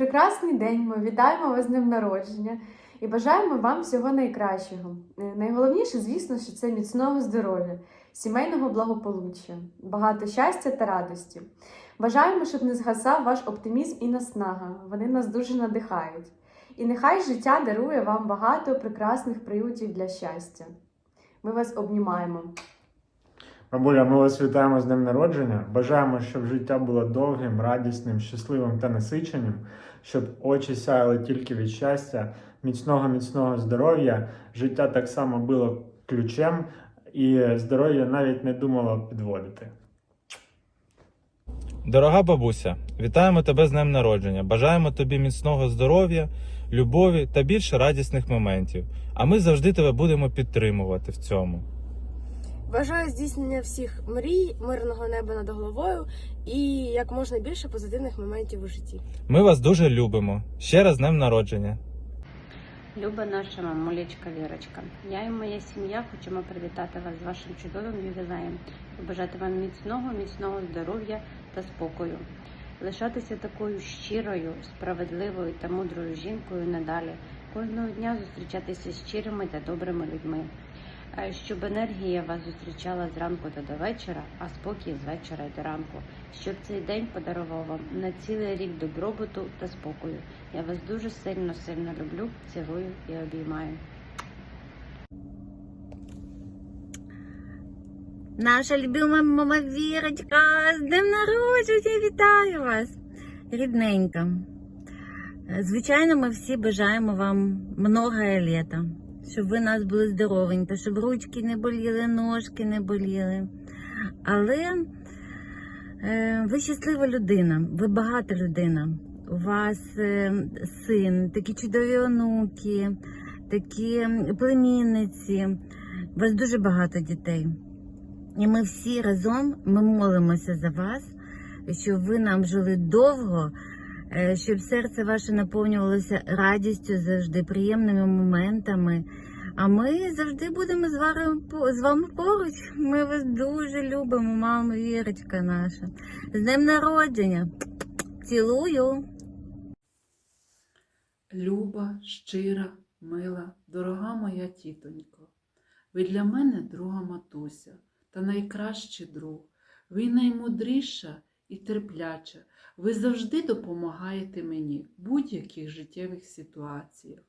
прекрасний день ми вітаємо вас з днем народження і бажаємо вам всього найкращого. Е, Найголовніше, звісно, що це міцного здоров'я, сімейного благополуччя, багато щастя та радості. Бажаємо, щоб не згасав ваш оптимізм і наснага. Вони нас дуже надихають. І нехай життя дарує вам багато прекрасних приютів для щастя. Ми вас обнімаємо. Бабуля, ми вас вітаємо з днем народження. Бажаємо, щоб життя було довгим, радісним, щасливим та насиченим, щоб очі сяяли тільки від щастя, міцного, міцного здоров'я. Життя так само було ключем, і здоров'я навіть не думало підводити. Дорога бабуся, вітаємо тебе з днем народження. Бажаємо тобі міцного здоров'я, любові та більше радісних моментів. А ми завжди тебе будемо підтримувати в цьому. Бажаю здійснення всіх мрій, мирного неба над головою і як можна більше позитивних моментів у житті. Ми вас дуже любимо. Ще раз з днем народження. Люба наша мамулечка Вірочка, я і моя сім'я хочемо привітати вас з вашим чудовим ювілеєм, побажати вам міцного, міцного здоров'я та спокою, лишатися такою щирою, справедливою та мудрою жінкою надалі, кожного дня зустрічатися з щирими та добрими людьми, щоб енергія вас зустрічала зранку та до вечора, а спокій з вечора до ранку, щоб цей день подарував вам на цілий рік добробуту та спокою. Я вас дуже сильно сильно люблю, цілую і обіймаю. Наша любима мама Вірочка, з днем народження, вітаю вас, рідненька. Звичайно, ми всі бажаємо вам многое літа, щоб ви нас були здоровенькі, щоб ручки не боліли, ножки не боліли. Але е, ви щаслива людина, ви багата людина. У вас е, син, такі чудові онуки, такі племінниці. У вас дуже багато дітей. І ми всі разом ми молимося за вас, щоб ви нам жили довго, щоб серце ваше наповнювалося радістю завжди, приємними моментами. А ми завжди будемо з вами, з вами поруч. Ми вас дуже любимо, мама Вірочка наша. З днем народження. Цілую. Люба, щира, мила, дорога моя тітонько, ви для мене друга матуся та найкращий друг. Ви наймудріша і терпляча. Ви завжди допомагаєте мені в будь-яких життєвих ситуаціях.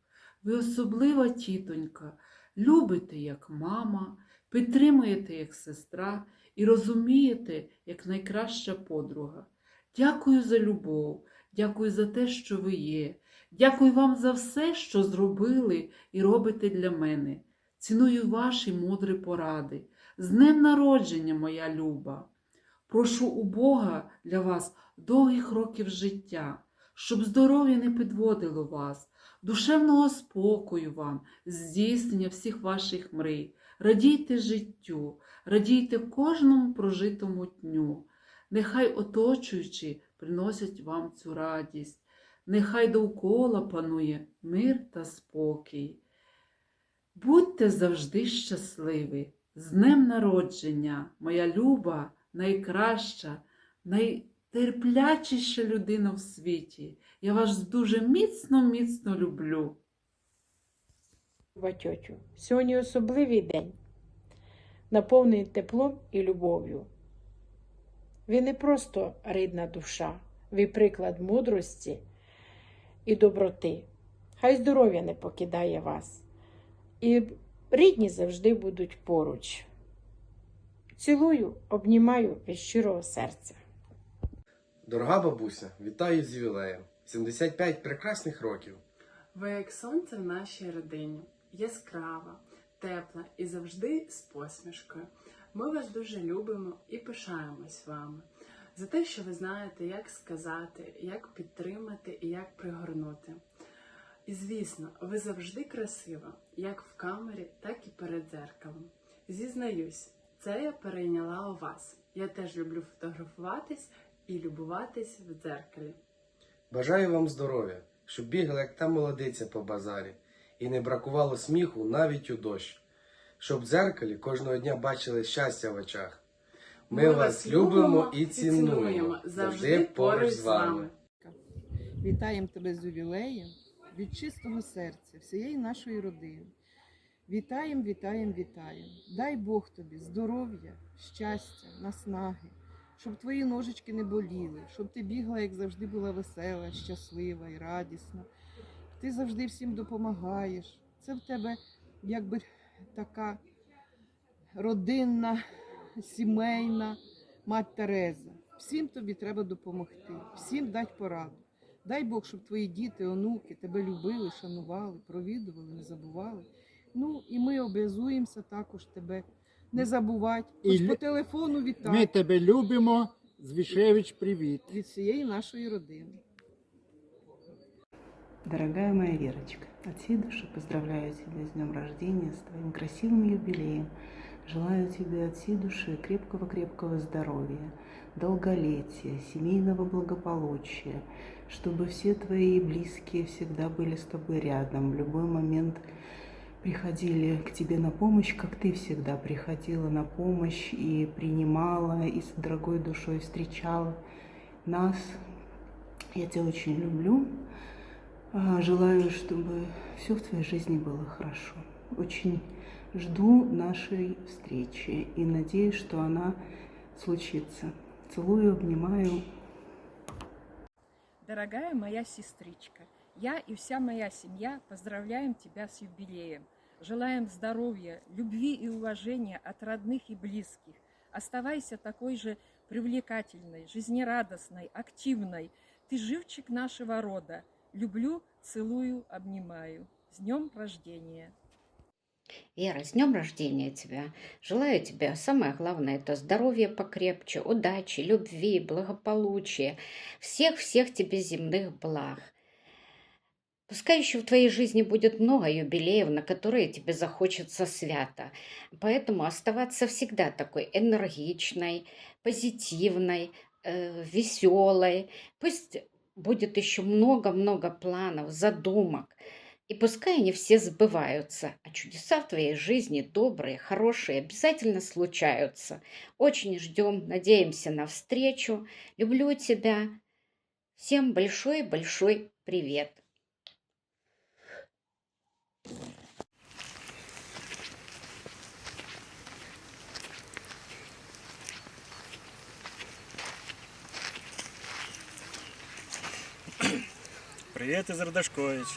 Ви особлива тітонька, любите як мама, підтримуєте як сестра і розумієте як найкраща подруга. Дякую за любов, дякую за те, що ви є. Дякую вам за все, що зробили і робите для мене. Ціную ваші мудрі поради. З днем народження, моя люба. Прошу у Бога для вас довгих років життя, щоб здоров'я не підводило вас, душевного спокою вам, здійснення всіх ваших мрій. Радійте життю, радійте кожному прожитому дню. Нехай оточуючі приносять вам цю радість, нехай довкола панує мир та спокій. Будьте завжди щасливі. З днем народження, моя люба, найкраща, найтерплячіша людина в світі. Я вас дуже міцно, міцно люблю. Тьотю, сьогодні особливий день, наповнений теплом і любов'ю. Ви не просто рідна душа, ви приклад мудрості і доброти. Хай здоров'я не покидає вас. І рідні завжди будуть поруч. Цілую, обнімаю від щирого серця. Дорога бабуся, вітаю з ювілеєм. 75 прекрасних років. Ви як сонце в нашій родині, яскрава, тепла і завжди з посмішкою. Ми вас дуже любимо і пишаємось вами за те, що ви знаєте, як сказати, як підтримати і як пригорнути. І звісно, ви завжди красива, як в камері, так і перед дзеркалом. Зізнаюсь, це я перейняла у вас. Я теж люблю фотографуватись і любуватись в дзеркалі. Бажаю вам здоров'я, щоб бігла, як та молодиця по базарі, і не бракувало сміху навіть у дощ, щоб в дзеркалі кожного дня бачили щастя в очах. Ми, вас любимо і цінуємо, завжди поруч з вами. Вітаємо тебе з ювілеєм від чистого серця, всієї нашої родини. Вітаємо, вітаємо, вітаємо. Дай Бог тобі здоров'я, щастя, наснаги, щоб твої ножички не боліли, щоб ти бігла, як завжди, була весела, щаслива і радісна. Ти завжди всім допомагаєш. Це в тебе якби така родинна, сімейна мать Тереза. Всім тобі треба допомогти, всім дати пораду. Дай Бог, щоб твої діти, онуки тебе любили, шанували, провідували, не забували. Ну і ми обов'язуємося також тебе не забувати. Хоч І по лю- телефону вітати Ми тебе любимо. Звішевич, привіт. від всієї нашої родини. Дорогая моя Верочка, от всей души поздравляю тебя с днем рождения, с твоим красивым юбилеем. Желаю тебе от всей души крепкого-крепкого здоровья, долголетия, семейного благополучия, чтобы все твои близкие всегда были с тобой рядом, в любой момент приходили к тебе на помощь, как ты всегда приходила на помощь и принимала, и с дорогой душой встречала нас. Я тебя очень люблю. А, Желаю, чтобы все в твоей жизни было хорошо. Очень жду нашей встречи и надеюсь, что она случится. Целую, обнимаю. Дорогая моя сестричка, я и вся моя семья поздравляем тебя с юбилеем. Желаем здоровья, любви и уважения от родных и близких. Оставайся такой же привлекательной, жизнерадостной, активной. Ты живчик нашего рода. Люблю, целую, обнимаю. С днем рождения! Вера, с днем рождения тебя. Желаю тебе, самое главное, это здоровья покрепче, удачи, любви, благополучия, всех-всех тебе земных благ. Пускай еще в твоей жизни будет много юбилеев, на которые тебе захочется свято. Поэтому оставаться всегда такой энергичной, позитивной, веселой. Пусть будет еще много-много планов, задумок. И пускай они все сбываются, а чудеса в твоей жизни добрые, хорошие, обязательно случаются. Очень ждем, надеемся на встречу. Люблю тебя. Всем большой-большой привет. Привет из Родашкович.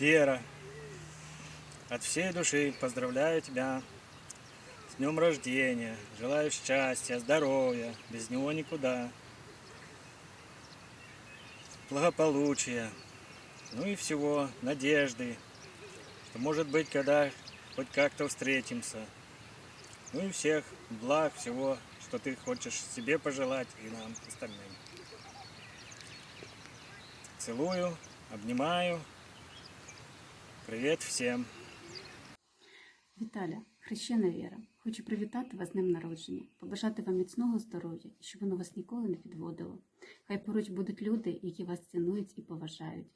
Вера, от всей души поздравляю тебя с днем рождения. Желаю счастья, здоровья, без него никуда. Благополучия, ну и всего, надежды, что может быть, когда хоть как-то встретимся. Ну и всех благ, всего, что ты хочешь себе пожелать и нам остальным. Целую, обнимаю. Привіт всім! Віталя, хрещена Віра, хочу привітати вас з днем народження, побажати вам міцного здоров'я і щоб воно вас ніколи не підводило. Хай поруч будуть люди, які вас цінують і поважають.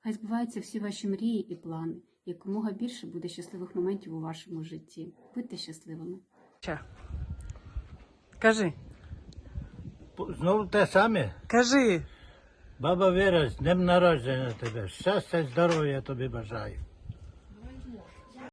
Хай збуваються всі ваші мрії і плани, і якомога більше буде щасливих моментів у вашому житті. Будьте щасливими. Кажи, Знову те саме. кажи. Баба Віра, з днем народження тебе. Щастя, здоров'я тобі бажаю.